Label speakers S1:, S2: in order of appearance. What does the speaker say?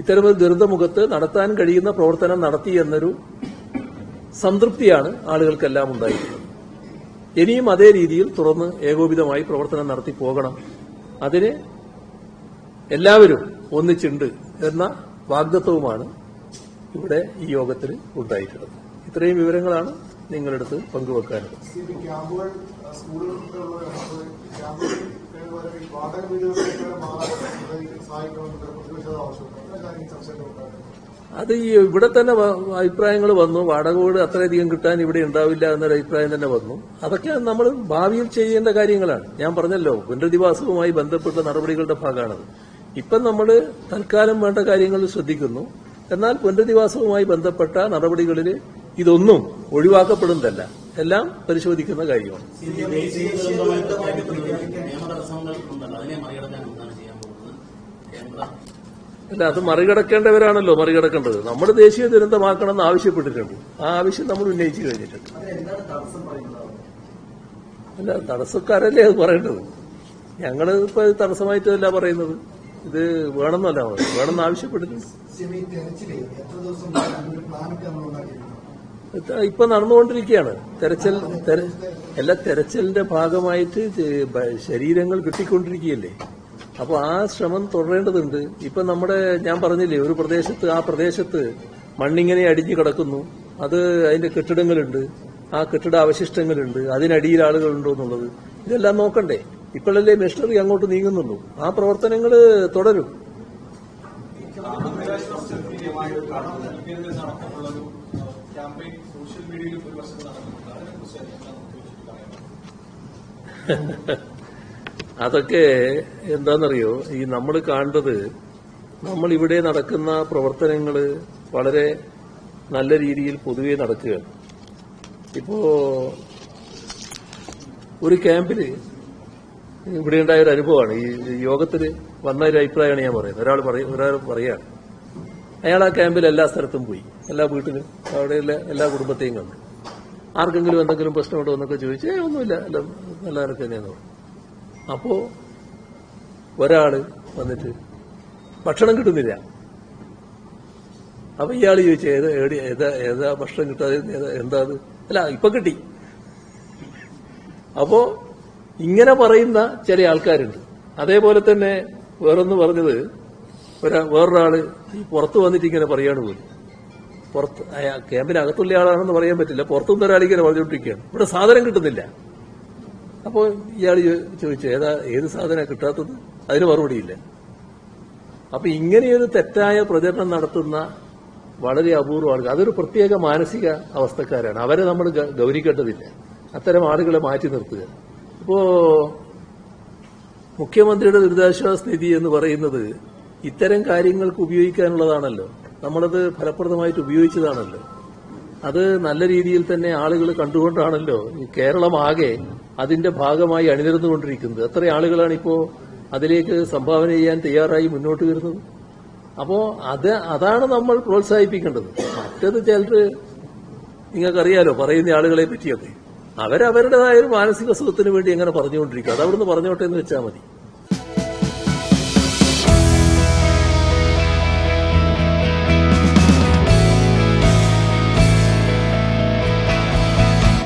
S1: ഇത്തരമൊരു ദുരന്തമുഖത്ത് നടത്താൻ കഴിയുന്ന പ്രവർത്തനം നടത്തി എന്നൊരു സംതൃപ്തിയാണ് ആളുകൾക്കെല്ലാം ഉണ്ടായിരുന്നത് ഇനിയും അതേ രീതിയിൽ തുറന്ന് ഏകോപിതമായി പ്രവർത്തനം നടത്തി പോകണം. അതിന് എല്ലാവരും ഒന്നിച്ചുണ്ട് എന്ന വാഗ്ദത്വവുമാണ് ഇവിടെ ഈ യോഗത്തിൽ ഉണ്ടായിട്ടുള്ളത്. ഇത്രയും വിവരങ്ങളാണ് നിങ്ങളെടുത്ത് പങ്കുവെക്കാനുള്ളത്.
S2: സഹായിക്കണമെന്ന്
S1: അത് ഈ ഇവിടെ തന്നെ അഭിപ്രായങ്ങൾ വന്നു. വാടക വീട് അത്രയധികം കിട്ടാൻ ഇവിടെ ഉണ്ടാവില്ല എന്നൊരു അഭിപ്രായം തന്നെ വന്നു. അതൊക്കെ നമ്മൾ ഭാവിയിൽ ചെയ്യേണ്ട കാര്യങ്ങളാണ്. ഞാൻ പറഞ്ഞല്ലോ പുനരധിവാസവുമായി ബന്ധപ്പെട്ട നടപടികളുടെ ഭാഗമാണത്. ഇപ്പം നമ്മൾ തൽക്കാലം വേണ്ട കാര്യങ്ങൾ ശ്രദ്ധിക്കുന്നു. എന്നാൽ പുനരധിവാസവുമായി ബന്ധപ്പെട്ട നടപടികളിൽ ഇതൊന്നും ഒഴിവാക്കപ്പെടുന്നതല്ല. എല്ലാം പരിശോധിക്കുന്ന കാര്യമാണ്. അല്ല അത് മറികടക്കേണ്ടവരാണല്ലോ മറികടക്കേണ്ടത്. നമ്മൾ ദേശീയ ദുരന്തമാക്കണമെന്ന് ആവശ്യപ്പെട്ടിട്ടുണ്ട്. ആ ആവശ്യം നമ്മൾ ഉന്നയിച്ചു കഴിഞ്ഞിട്ടുണ്ട്. അല്ല തടസ്സക്കാരല്ലേ അത് പറയേണ്ടത്? ഞങ്ങൾ ഇപ്പൊ തടസ്സമായിട്ടല്ല പറയുന്നത്. ഇത് വേണമെന്നല്ല വേണമെന്ന് ആവശ്യപ്പെട്ടിട്ടുണ്ട്. ഇപ്പൊ നടന്നുകൊണ്ടിരിക്കുകയാണ്. തെരച്ചിൽ തെര- എല്ലാ തെരച്ചിലിന്റെ ഭാഗമായിട്ട് ശരീരങ്ങൾ കിട്ടിക്കൊണ്ടിരിക്കുകയല്ലേ അപ്പൊ ആ ശ്രമം തുടരേണ്ടതുണ്ട്. ഇപ്പൊ നമ്മുടെ ഞാൻ പറഞ്ഞില്ലേ ഒരു പ്രദേശത്ത് ആ പ്രദേശത്ത് മണ്ണിങ്ങനെ അടിഞ്ഞു കിടക്കുന്നു. അത് അതിന്റെ കെട്ടിടങ്ങളുണ്ട്. ആ കെട്ടിട അവശിഷ്ടങ്ങളുണ്ട്. അതിനടിയിൽ ആളുകളുണ്ടോ എന്നുള്ളത്. ഇതെല്ലാം നോക്കണ്ടേ. ഇപ്പോഴല്ലേ മെഷീനറി അങ്ങോട്ട് നീങ്ങുന്നുള്ളൂ. ആ പ്രവർത്തനങ്ങൾ തുടരും. അതൊക്കെ എന്താണെന്നറിയോ ഈ നമ്മൾ കാണുന്നത് നമ്മൾ ഇവിടെ നടക്കുന്ന പ്രവർത്തനങ്ങൾ വളരെ നല്ല രീതിയിൽ പൊതുവെ നടക്കുകയാണ്. ഇപ്പോ ഒരു ക്യാമ്പിൽ ഇവിടെ ഉണ്ടായ ഒരു അനുഭവമാണ്. ഈ യോഗത്തിൽ വന്ന ഒരു അഭിപ്രായമാണ് ഞാൻ പറയുന്നത്. ഒരാൾ പറയും ഒരാൾ പറയാണ് അയാൾ ആ ക്യാമ്പിൽ എല്ലാ സ്ഥലത്തും പോയി. എല്ലാ വീട്ടിലും അവിടെയുള്ള എല്ലാ കുടുംബത്തെയും കണ്ടു. ആർക്കെങ്കിലും എന്തെങ്കിലും പ്രശ്നമുണ്ടോ എന്നൊക്കെ ചോദിച്ചു ഏ ഒന്നുമില്ല. എല്ലാം നല്ല തന്നെയാണ് പറഞ്ഞു. അപ്പോ ഒരാൾ വന്നിട്ട് ഭക്ഷണം കിട്ടുന്നില്ല. അപ്പൊ ഇയാൾ ചോദിച്ചു ഏത് ഏടി- ഏതാ ഏതാ ഭക്ഷണം കിട്ടാതെ എന്താ അല്ല ഇപ്പൊ കിട്ടി. അപ്പോ ഇങ്ങനെ പറയുന്ന ചില ആൾക്കാരുണ്ട്. അതേപോലെ തന്നെ വേറൊന്ന് പറഞ്ഞത് ഒരാ വേറൊരാൾ ഈ പുറത്ത് വന്നിട്ട് ഇങ്ങനെ പറയാണ് പോലും. പുറത്ത് ക്യാമ്പിനകത്തുള്ള ആളാണെന്ന് പറയാൻ പറ്റില്ല. പുറത്തുനിന്ന് ഒരാൾ ഇങ്ങനെ പറഞ്ഞുകൊണ്ടിരിക്കുകയാണ്. ഇവിടെ സാധനം കിട്ടുന്നില്ല. അപ്പോൾ ഇയാൾ ചോദിച്ചു ഏതാ ഏത് സാധന കിട്ടാത്തത്? അതിന് മറുപടിയില്ല. അപ്പൊ ഇങ്ങനെയൊരു തെറ്റായ പ്രചരണം നടത്തുന്ന വളരെ അപൂർവ ആളുകൾ അതൊരു പ്രത്യേക മാനസിക അവസ്ഥക്കാരാണ്. അവരെ നമ്മൾ ഗൗരിക്കേണ്ടതില്ല. അത്തരം ആളുകളെ മാറ്റി നിർത്തുക. ഇപ്പോ മുഖ്യമന്ത്രിയുടെ ദുരിതാശ്വാസ നിധി എന്ന് പറയുന്നത് ഇത്തരം കാര്യങ്ങൾക്ക് ഉപയോഗിക്കാനുള്ളതാണല്ലോ. നമ്മളത് ഫലപ്രദമായിട്ട് ഉപയോഗിച്ചതാണല്ലോ. അത് നല്ല രീതിയിൽ തന്നെ ആളുകൾ കണ്ടുകൊണ്ടാണല്ലോ കേരളമാകെ അതിന്റെ ഭാഗമായി അണിനിരന്നുകൊണ്ടിരിക്കുന്നത്. എത്ര ആളുകളാണ് അതിലേക്ക് സംഭാവന ചെയ്യാൻ തയ്യാറായി മുന്നോട്ട് വരുന്നത്? അപ്പോ അത് അതാണ് നമ്മൾ പ്രോത്സാഹിപ്പിക്കേണ്ടത്. മറ്റത് ചിലര് നിങ്ങൾക്കറിയാലോ പറയുന്ന ആളുകളെ പറ്റിയൊക്കെ. അവരവരുടേതായ ഒരു മാനസിക സുഖത്തിന് വേണ്ടി എങ്ങനെ പറഞ്ഞുകൊണ്ടിരിക്കുക അത് അവിടുന്ന് പറഞ്ഞോട്ടെ എന്ന് വെച്ചാൽ മതി.